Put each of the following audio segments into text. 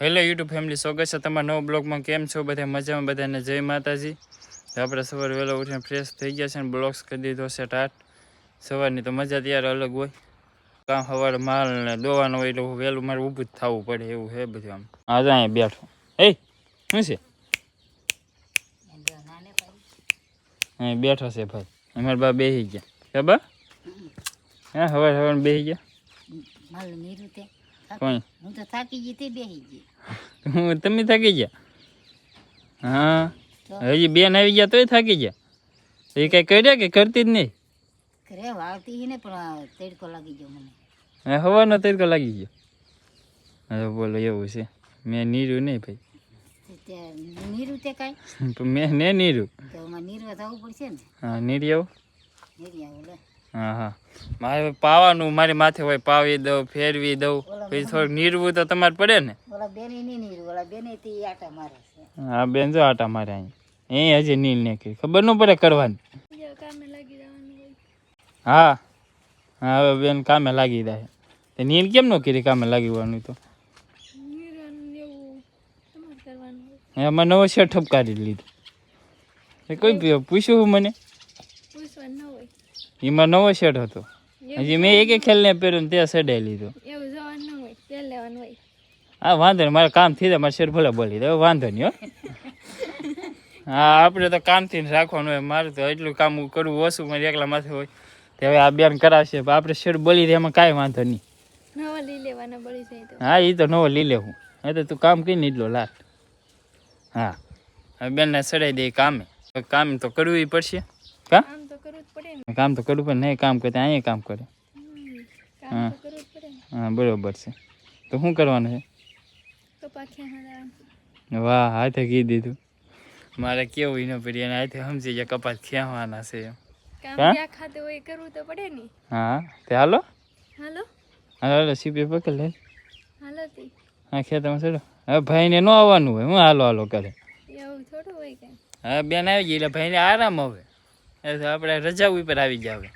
Hello YouTube family સ્વાગત છે તમારા નવા બ્લોગમાં. કેમ છો બધા? મજામાં બધાને જય માતાજી. આપણે સવારે વહેલા ઉઠીને ફ્રેશ થઈ ગયા છે અને બ્લોગ્સ કરી દીધો છે ટાટ. સવારની તો મજા ત્યારે અલગ હોય. કામ સવારે માલ ને દોવાનો હોય એટલે વહેલું મારે ઊભું જ થવું પડે એવું છે બધું આમ. હા તો અહીંયા બેઠો. એ શું છે? અહીં બેઠો છે ભાઈ. અમારા બા બેસી ગયા. બા? હા સવાર સવાર બેસી ગયા? હું તો થાકી ગઈ તે બેસી ગઈ. હું તમે થાકી ગયા? હા. હજી બેન આવી ગયા તોય થાકી ગયા? એ કઈ કર્યા કે કરતી જ નહીં? ઘરે વાવતી હી ને પણ તડકો લાગી ગયો મને. હવાનો તડકો લાગી ગયો. હવે બોલો એવું છે. મેં નીર્યું નહીં ભાઈ. તે તે કાંઈ? પણ મેં ને નીર્યું તો એમાં નીરવા થવું પડશે ને? હા નીરી આવું? લે. હા હા. મારે પાવાનું મારી માથે હોય પાવી દઉં ફેરવી દઉં. પછી થોડુંક નીરવું તો તમારે પડે ને? ઓલા બેને નહીં નીરું ઓલા બેને તે આટા મારે છે. હા બેન જો આટા મારે અહીં. એ હજી નીલ ને કરી ખબર ન પડે કરવાની. હા. હા હવે બેન કામે લાગી જાય. તે નીલ કેમ ન કરી કામે લાગવાનું તો? એમાં નવો શર્ટ ઠપકારી લીધો. કોઈ પી- પૂછ્યું મને? એમાં નવો શર્ટ હતો. હજી મેં એક એક ખેલ ને પહેર્યો ત્યાં સડાઈ લીધો. હા વાંધો નહીં મારે કામ થઈ જાય મારે શેર ભલે બોલી દે વાંધો નહીં હો. હા આપણે તો કામથી રાખવાનું હોય મારે તો એટલું કામ કરવું ઓછું મારે એકલા માથે હોય. તો હવે આ બેન કરાવશે પણ આપણે શેર બોલી દે એમાં કાંઈ વાંધો નહીં. હા એ તો નવો લઈ લેવું એ તો તું કામ કરીને એટલો લાટ હા હવે બેનને સડાઈ દે કામે. કામ તો કરવું પડશે. કા? કામ તો કરવું પણ નહીં કામ કરે અહીંયા કામ કરે. હા. હા બરોબર છે. તો શું કરવાનું છે? વાહ હાથે કહી દીધું. મારે કેવું એનો પડી હાથે સમજી ગયા કપાસ ખેવાના છે એમ. હા? ખાતે હોય કરવું તો પડે ને. હા તે હાલો? હાલો? હાલો હાલો સીપી પકડ લે. હાલો તી. હા ખેતરમાં ચડો. હવે ભાઈને નો આવવાનું હોય હું હાલો હાલો કરે. એવું થોડું હોય કઈ હવે બેન આવી ગઈ એટલે ભાઈને આરામ હવે. આપણે રજા ઉપર આવી ગયા હવે.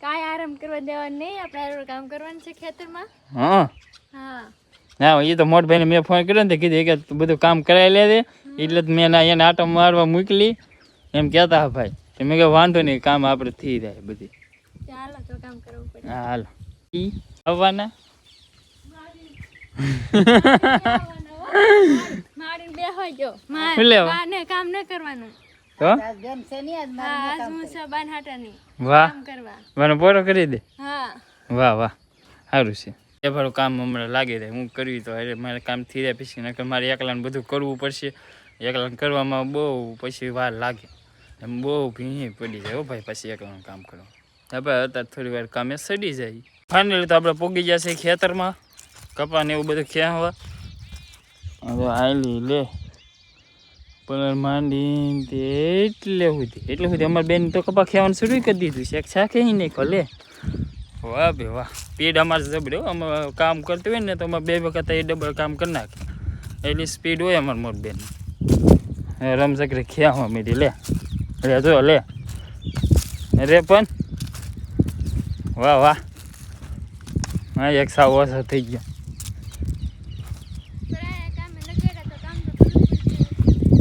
કાંઈ આરામ કરવા દેવાનું નહીં આપણે કામ કરવાનું છે ખેતરમાં. હા. હા. ના એ તો મોટ ભાઈને મેં ફોન કર્યો ને કીધું કે બધું કામ કરાવી લે દે એટલે જ મેં ના એને આટો મારવા મોકલી. એમ કહેતા હા ભાઈ. તો મેં કહે વાંધો નહીં કામ આપણે થઈ જાય બધી. હા હાલો. ઈ આવવાના હા હું વાહ. કરવા. પૂરો કરી દે? હા. વાહ વાહ. સારું છે. એ ભાડું કામ હમણાં લાગી જાય. હું કરવી તો અરે મારે કામ થઈ જાય પછી, નકર મારે એકલાને બધું કરવું પડશે. એકલાને કરવામાં બહુ પછી વાર લાગે. એમ બહુ ભીણી પડી જાય હો ભાઈ પછી એકલાનું કામ કરવા. હવે અત્યારે થોડી વાર કામે સડી જાય. ફાઇનલી તો આપણે પોગી જશે ખેતરમાં. કપા ને એવું બધું ખેંચવા હવે? આયલી લે. પણ માંડી એટલે સુધી. એટલે સુધી અમારી બેન તો કપા ખેવાનું શરૂ કરી દીધું છે. એક શાકે નહીં ખોલે વાહ બે વાહ. સ્પીડ અમારે જબડે હો. અમે કામ કરતી હોય ને તો અમે બે વખત એ ડબલ કામ કરી નાખે એટલી સ્પીડ હોય અમારે મોટ બેન. રમઝકરી હું મીધી લે. લે જો લે. રે પણ. વાહ વાહ. હા એક સાવ ઓછો થઈ ગયો.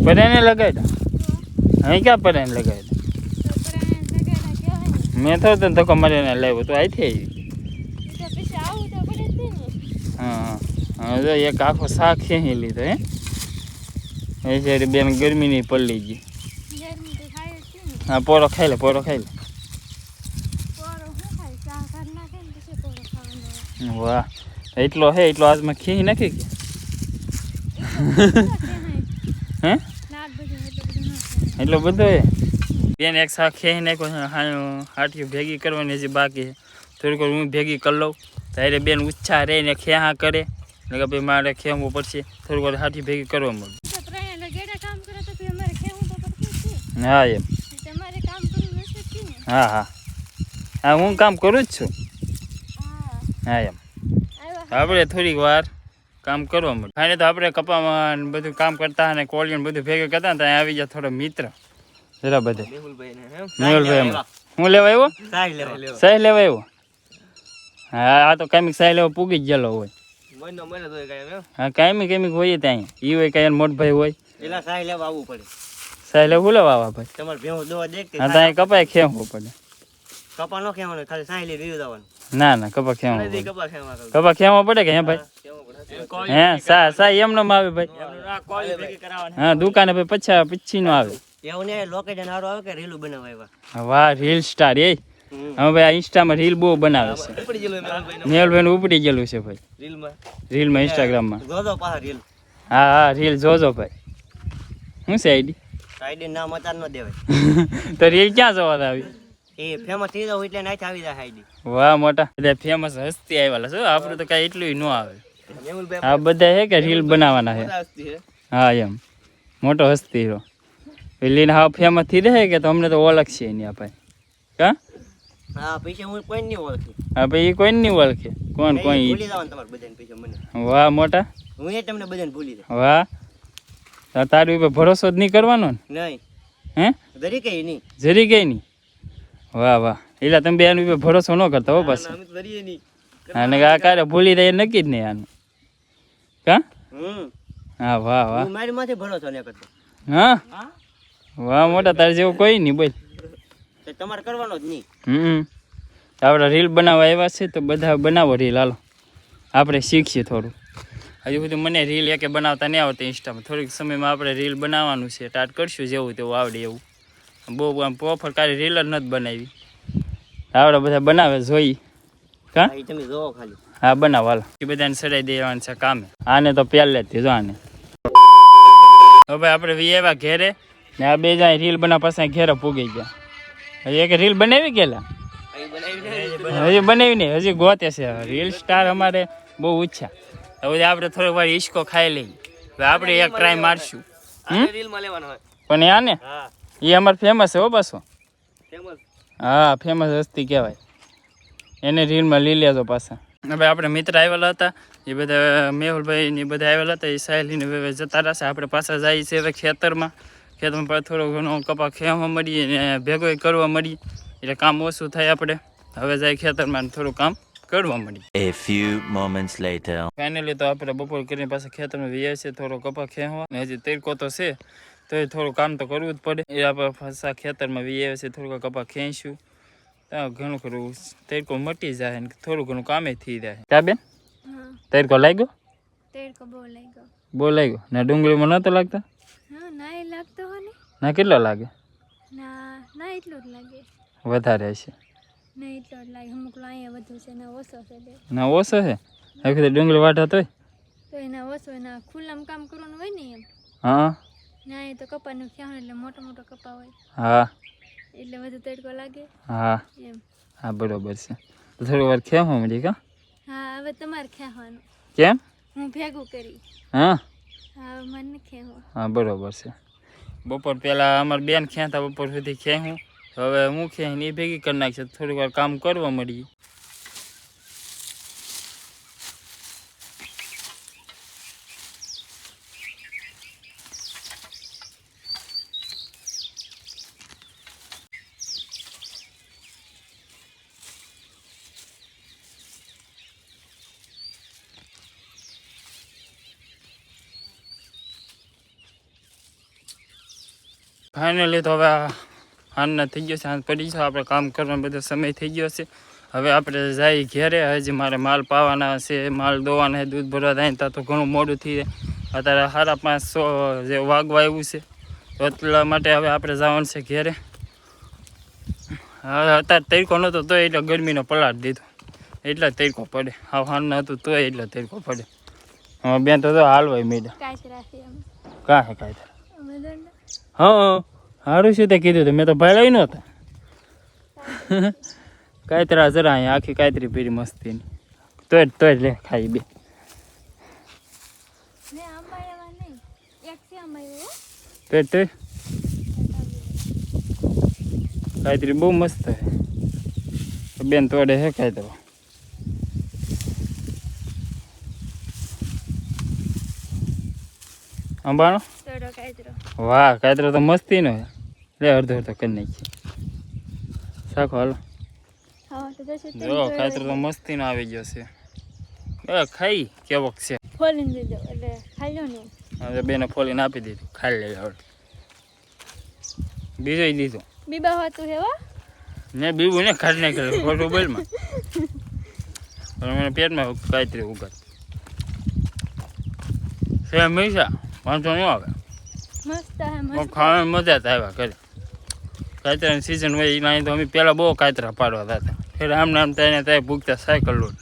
પરાને લગાવ્યા અહીં ક્યાં પરાને લગાવ્યા તો પરાણે લગાડ્યા કહેવાય ને મેં તો તને ધક્કો મારીને લાવ્યો તો અહીંથી આવી. હા હા. જો એક આખો શાક ખેંચી લીધો હે. એ છે બેન ગરમીની પલ્લી ગઈ હા પોરો ખાઈ લે પોરો ખાઈ લે. વાહ. એટલો હે એટલો આજમાં ખેંચી નાખી કે? હે. એટલો બધો હે? બેન એક શાક ખેંચી નાખ્યો હાટીઓ ભેગી કરવાની હજી બાકી છે. થોડીક હું ભેગી કરી લઉં. ત્યારે બેન ઉચ્છા રહીને ખેહા કરે. એટલે કે ભાઈ મારે ખેવું પડશે. થોડીક વાર હાથી ભેગી કરવા મળે. હા એમ. હા હા. હા હું કામ કરું જ છું. હા. એમ. આપણે થોડીક વાર કામ કરવા મળે. ફાઈને તો આપણે કપામાં બધું કામ કરતા અને કોળીને બધું ભેગું કરતા ત્યાં આવી જાય થોડો મિત્ર. જરા બધે. મેહુલભાઈ હું લેવા આવ્યો? સાહેબ લેવા. આવ્યો? હા આ તો કામિક સાહેબ લેવા પૂગી જ ગયેલો હોય. હા કાયમી કાયમી હોય ત્યાં. ઈ હોય કાંઈ મોટભાઈ હોય. પેલા સાહી લેવા આવવું પડે. સહી લેવા હું લેવા આવવા ભાઈ? તમારે ભેહું દોવા દેખ હા ત્યાં કપાય ખેવું પડે. કપા નો ખેવાનું ખાલી સાહી લઈ બીજું જવાનું. ના ના કપા ખેવું પડે. કપા ખેવા કપા ખેવા પડે કે હે ભાઈ? હે સા સા એમનો આવે ભાઈ. હા દુકાને ભાઈ પછા પછી નો આવે. એવું ને લોકેશન સારું આવે કે રીલું બનાવવા આવ્યા? વાહ રીલ સ્ટાર એ. હવે ભાઈ આ ઇન્સ્ટામાં રીલ બહુ બનાવે છે. ઉપડી ગયેલું મેલભાઈ ઉપડી ગયેલું છે ભાઈ. રીલમાં? રીલમાં ઇન્સ્ટાગ્રામમાં જોજો પાછા રીલ હા હા રીલ જોજો ભાઈ. શું છે આઈડી? આઈડી નામ અતાર ન દેવાય. તો રીલ ક્યાં જોવા આવી એ ફેમસ થઈ જાવ એટલે નાઈ આવી જાય આઈડી વાહ મોટા. એટલે ફેમસ હસ્તી આવેલા છે આપણે તો કાંઈ એટલું ન આવે. આ બધા હે કે રીલ બનાવવાના છે બધા હસ્તી છે હા એમ. મોટો હસ્તી હીરો લીને હા ફેમસ થઈ રહે કે તો અમને તો ઓળખશે નહીં આપણે કા? હા પૈસા હું કોઈ નહીં ઓળખી. હા ભાઈ કોઈ નહીં ઓળખે. કોણ કોઈ ભૂલી જવાનું તમારે બધાને પૈસા મને. વાહ મોટા. હું એ તમને બધાને ભૂલી જાય વાહ. તારી ઉપર ભરોસો જ નહીં કરવાનો ને? નહીં. હે? દરેકે નહીં. જરી ગઈ નહીં? વાહ વાહ. એટલે તમે બે એની ભરોસો ન કરતા હો પાછું. અને આ કારે ભૂલી જાય એ નક્કી જ નહીં આનું. કા? હા વાહ વાહ. મારી માંથી ભરોસો ન કરતો. હા? વાહ મોટા તારે જેવું કોઈ નહીં બોલ. તમારે કરવાનો જ નહીં. હમ. આપણે રીલ બનાવવા આવ્યા છે તો બધા બનાવો રીલ હાલો. આપણે શીખીએ થોડું. હજુ સુધી મને રીલ એકે બનાવતા નહીં આવડતી ઇન્સ્ટામાં. થોડીક સમયમાં આપણે રીલ બનાવવાનું છે સ્ટાર્ટ કરશું જેવું તેવું આવડે એવું. બહુ આમ પ્રોફર કાલે રીલ જ નથી બનાવી. આપણે બધા બનાવે જોઈ. કા? હા, તમે જોવો ખાલી. હા બનાવો હાલો. એ બધાને સડાઈ દેવાનું છે કામે. આને તો પહેલેથી જો આને. હવે આપણે વી આવ્યા ઘેરે. ને આ બે જાય રીલ બનાવ પાસે ઘેરે પૂગી ગયા. હજી એક રીલ બનાવી ગયેલા? હજી બનાવી નહીં હજી ગોતે છે. રીલ સ્ટાર અમારે બહુ ઓછા હવે આપણે થોડીક વાર ઈસકો ખાઈ લઈએ. હવે આપણે એક ટ્રાય મારશું. પણ એ ને? એ અમારે ફેમસ છે હો પાછો. હા ફેમસ હસ્તી કહેવાય. એને રીલમાં લઈ લેજો પાછા. હવે આપણે મિત્ર આવેલા હતા. એ બધા મેહુલભાઈ ને બધા આવેલા હતા. એ સાહેલીને ને જતા રહેશે. આપણે પાછા જઈએ છીએ ખેતરમાં. ખેતરમાં પણ થોડો ઘણો કપા ખેવા મળીએ ને ભેગો કરવા મળીએ એટલે કામ ઓછું થાય આપણે. હવે જાય ખેતરમાં થોડું કામ કરવા મળીએ. A few moments later finally તો આપણે બપોર કરીને પાછા ખેતરમાં વ્યાય છે થોડો કપા ખેવા ને હજી તડકો તો છે તો એ થોડું કામ તો કરવું જ પડે. એ આપણે પાછા ખેતરમાં વ્યાય છે થોડુંક કપા ખેંચશું. ત્યાં ઘણું ખરું તડકો મટી જાય ને થોડું ઘણું કામે થઈ જાય. ક્યાં બેન હા લાગ્યો? તેડકો બહુ લાગ્યો. બહુ લાગ્યો. ને ડુંગળીમાં નહોતો લાગતા? ના એ લાગતો હો ને? ના કેટલો લાગે? ના ના એટલું જ લાગે. વધારે હશે. ના એટલો જ લાગે. અમુક અહીંયા વધુ છે ના ઓછો છે બે. ના ઓછો છે? હવે તો ડુંગળી વાટા તોય તો એના ઓછો એના ખુલ્લામાં કામ કરવાનું હોય ને એમ. હા. ના એ તો કપાનું ખ્યાણ એટલે મોટો મોટો કપા હોય. હા. એટલે વધુ તડકો લાગે. હા. એમ. હા બરોબર છે. તો થોડી વાર ખેવા મળી કા? હા હવે તમારે ખ્યાવાનું કેમ? હું ભેગું કરી. હા. હા બરોબર છે. બપોર પહેલાં અમારે બેન ખેંતા બપોર સુધી ખેવું હવે હું ખેઈને એ ભેગી કરી નાખશે થોડીક વાર કામ કરવા મળીએ. ફાઇનલી તો હવે હાનના થઈ ગયો છે હાથ પડી છે આપણે કામ કરવાનો બધો સમય થઈ ગયો છે. હવે આપણે જઈએ ઘેરે હજી મારે માલ પાવાના છે માલ દોવાના છે દૂધ ભરવા ત્યાં તો ઘણું મોડું થઈ જાય. અત્યારે સાડા પાંચસો જે વાગવા આવ્યું છે એટલા માટે હવે આપણે જવાનું છે ઘેરે. હા અત્યારે તરીકો નહોતો તો એટલે ગરમીનો પલાટ દીધો. એટલે જ તડકો પડે. હા હાન હતું તોય એટલે તરીકો પડે. બેન તો હાલવાય મેડા. કાંઈ કાંઈ હા સારું શું તે કીધું હતું મેં તો ભાઈ નહોતા કાંતરા જરા અહીંયા આખી કાંતરી પીરી મસ્તીની. તોય તોય લે ખાઈ બે. તોય તોય કાંતરી બહુ મસ્ત બેન તોડે હે કાંતરો અંબાણો વાહ કાંતરો તો મસ્તી નો લે અડધો અડધો કરી નાખી સાખો હાલો. જો કાંતરો તો મસ્તીનો આવી ગયો છે. એ ખાઈ કેવોક છે. ફોલીને દીધો એટલે ખાઈ લો ને હવે બેને ફોલીને આપી દીધું. ખાઈ લઈ હવે. બીજો દીધો બીબા હોતું હેવા ને ને ખાઈ નાખેલું ખોટું બોલમાં. પણ મને પેટમાં કાંતરી ઉગાડ. છે હંમેશા વાંધો ન આવે મસ્ત હે પણ મસ્ત ખાવાની મજા જ આવ્યા કરે કાતરાની સિઝન હોય એના તો અમે પહેલાં બહુ કાતરા પાડવા હતા. ફેર આમ નામ ત્યાં ત્યાં ભૂગતા સાયકલ લોટ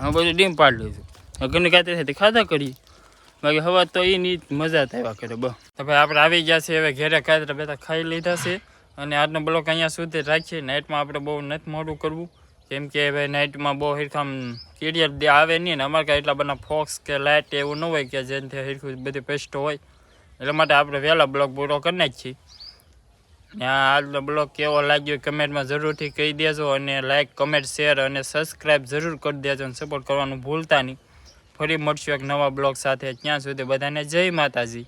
હવે બધું ડીમ પાડી લીધું ઘરની કાતરી સાથે ખાધા કરીએ. બાકી હવા તો એની મજા જ આવ્યા કરે, બસ. તો ભાઈ આપણે આવી ગયા છે હવે ઘેરે કાતરા બધા ખાઈ લીધા છે. અને આજનો બ્લોક અહીંયા સુધી રાખીએ. નાઇટમાં આપણે બહુ નથી મોડું કરવું. કેમ કે ભાઈ નાઇટમાં બહુ હિરખામ કેડિયર આવે નહીં ને. અમારે કાંઈ એટલા બધા ફોક્સ કે લાઇટ એવું ન હોય કે જેનાથી હિરખું બધી પેસ્ટ હોય. એટલા માટે આપણે વહેલા બ્લોગ પૂરો કરી નાખીએ. ને આ આજનો બ્લોગ કેવો લાગ્યો કમેન્ટમાં જરૂરથી કહી દેજો અને લાઇક કમેન્ટ શેર અને સબસ્ક્રાઈબ જરૂર કરી દેજો અને સપોર્ટ કરવાનું ભૂલતા નહીં. ફરી મળશું એક નવા બ્લોગ સાથે. ત્યાં સુધી બધાને જય માતાજી.